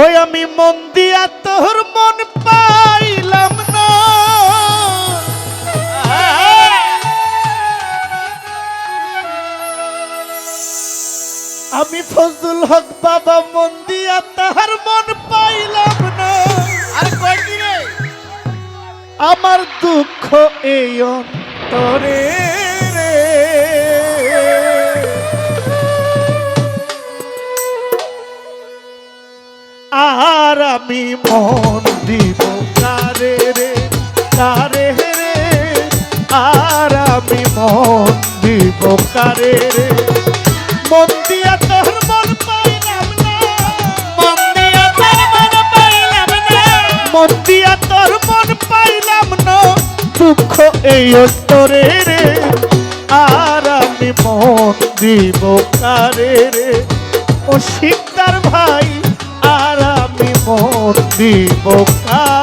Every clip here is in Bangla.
ওই আমি মন দিয়া তোর মন পাইলাম না। আমি ফজলুল হক বাবা মন দিয়া তাহার মন পাইলাম না। আর আমার দুঃখ এই অন্তরে। আর আমি মন দিব কারে রে কারে রে? আর আমি মন দিব কারে রে? মন দিয়া তোর মন পাইলাম না। মন দিয়া তোর মন পাইলাম না। মন দিয়া তোর মন পাইলাম না। দুঃখ এই অন্তরে রে। আর আমি মন দিব কারে রে? ও শিকদার ভাই মন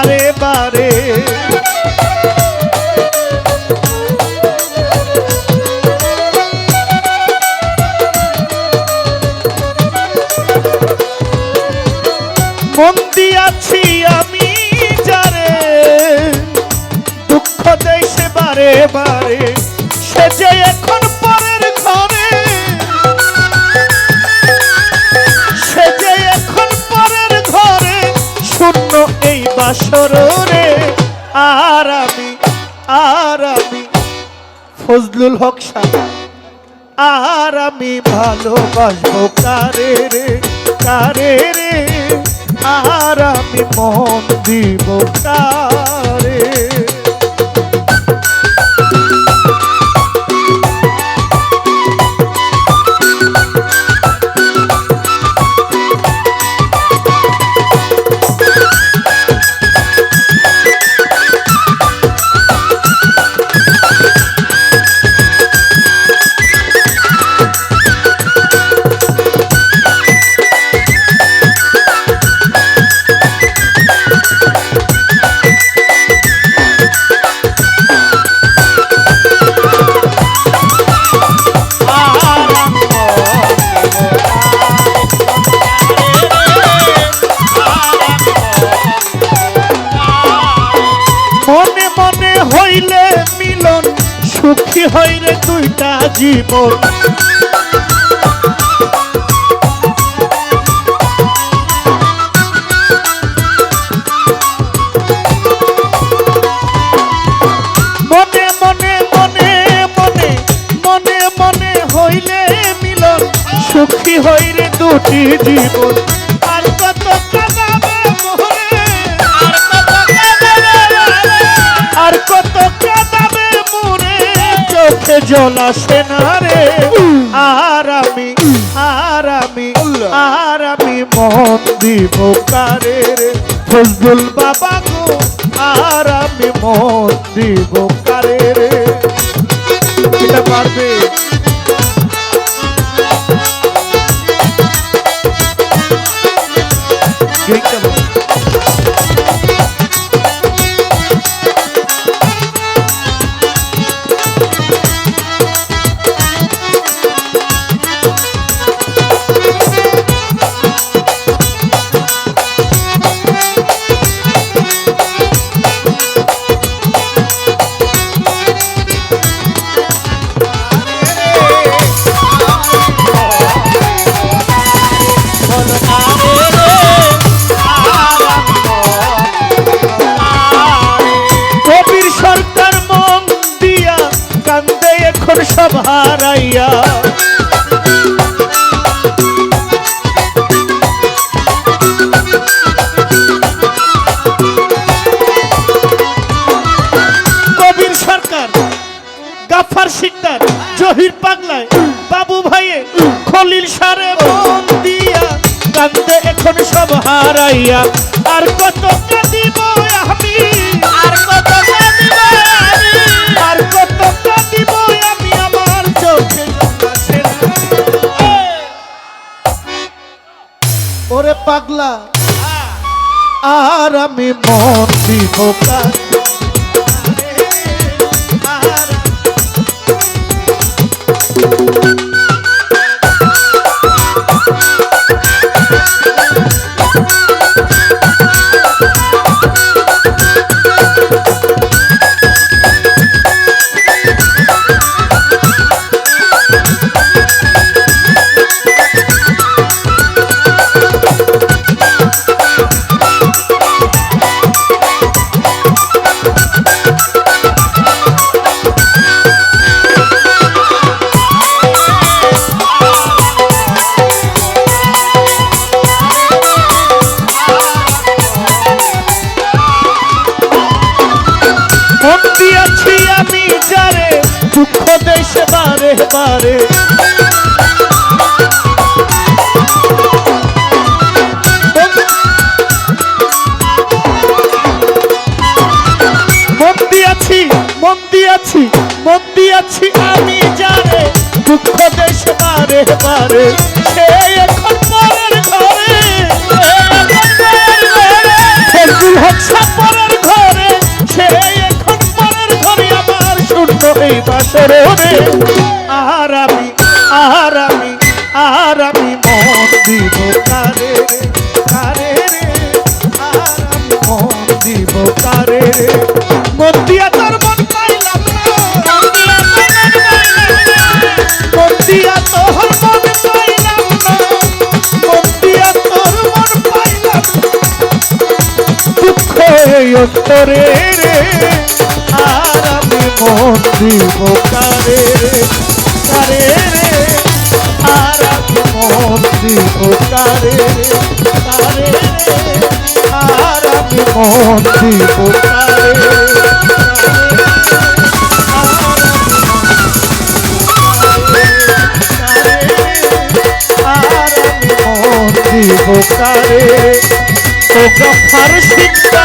বারে বারে। দিয়াছি আমি যারে দুঃখ দেশে বারে বারে। সে যে এখন বাসর রে, আর ফজলুল হক সাহা, আর আমি ভালোবাসবো কারে রে কারে রে, আর আমি মন দিব কারে হইলে মিলন সুখী হইরে দুইটা জীবন। হইলে সুখী হইরে দুটি জীবন। জল আসে না রে। আর আমি আর আমি আর আমি মন দিব কারে রে। ফজলুল বাবা গো আর আমি মন দিব কারে রে। এটা পারবে? জহির পাগলায় বাবু ভাইয়ে খলিল সারে মন দিয়া কান্দে এখন সব হারাইয়া। আর কত কাঁদিব আমি? আর কত কাঁদিব আমি? আর কত কাঁদিব আমি আমার চোখে। ওরে পাগলা আর আমি মন দিব বারে মন দিয়েছি মন দিয়েছি মন দিয়েছি আমি যারে। দুঃখ দেশে বারে বারে, সে এখন পরের ঘরে। ফেসবুল হচ্ছে পরের ঘরে। সে এখন পরের ঘরে আমার শূন্য এই বাসরে অন্তরে রে আর আমি মন দিব কারে রে কারে রে। আর আমি মন দিব কারে কারে আর আমি মন দিব কারে দিব ও গফার সিদ্ধা